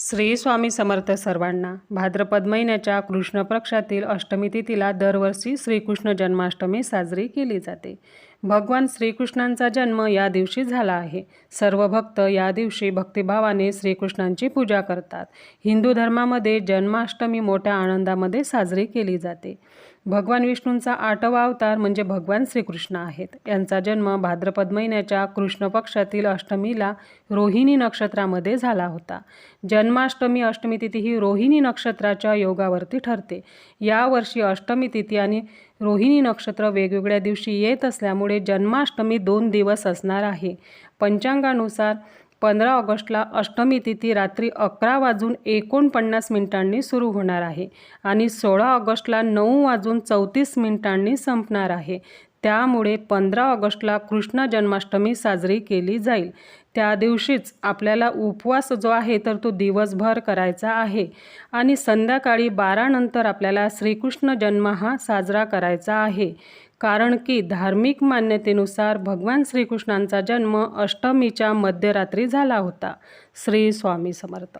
श्री स्वामी समर्थ सर्वांना भाद्रपद महिन्याच्या कृष्ण पक्षातील अष्टमी तिथीला दरवर्षी श्रीकृष्ण जन्माष्टमी साजरी केली जाते. भगवान श्रीकृष्णांचा जन्म या दिवशी झाला आहे. सर्व भक्त या दिवशी भक्तिभावाने श्रीकृष्णांची पूजा करतात. हिंदू धर्मामध्ये जन्माष्टमी मोठ्या आनंदामध्ये साजरी केली जाते. भगवान विष्णूंचा आठवा अवतार म्हणजे भगवान श्रीकृष्ण आहेत. यांचा जन्म भाद्रपद महिन्याच्या कृष्ण पक्षातील अष्टमीला रोहिणी नक्षत्रामध्ये झाला होता. जन्माष्टमी अष्टमी तिथी ही रोहिणी नक्षत्राच्या योगावरती ठरते. यावर्षी अष्टमी तिथी आणि रोहिणी नक्षत्र वेगवेगळ्या दिवशी येत असल्यामुळे जन्माष्टमी दोन दिवस असणार आहे. पंचांगानुसार पंधरा ऑगस्टला अष्टमी तिथी रात्री अकरा वाजून एकोणपन्नास मिनिटांनी सुरू होणार आहे आणि सोळा ऑगस्टला नऊ वाजून चौतीस मिनिटांनी संपणार आहे. त्यामुळे पंधरा ऑगस्टला कृष्ण जन्माष्टमी साजरी केली जाईल. त्या दिवशीच आपल्याला उपवास जो आहे तर तो दिवसभर करायचा आहे. आणि संध्याकाळी बारानंतर आपल्याला श्रीकृष्ण जन्म हा साजरा करायचा आहे. कारण की धार्मिक मान्यतेनुसार भगवान श्रीकृष्णांचा जन्म अष्टमीच्या मध्यरात्री झाला होता. श्री स्वामी समर्थ.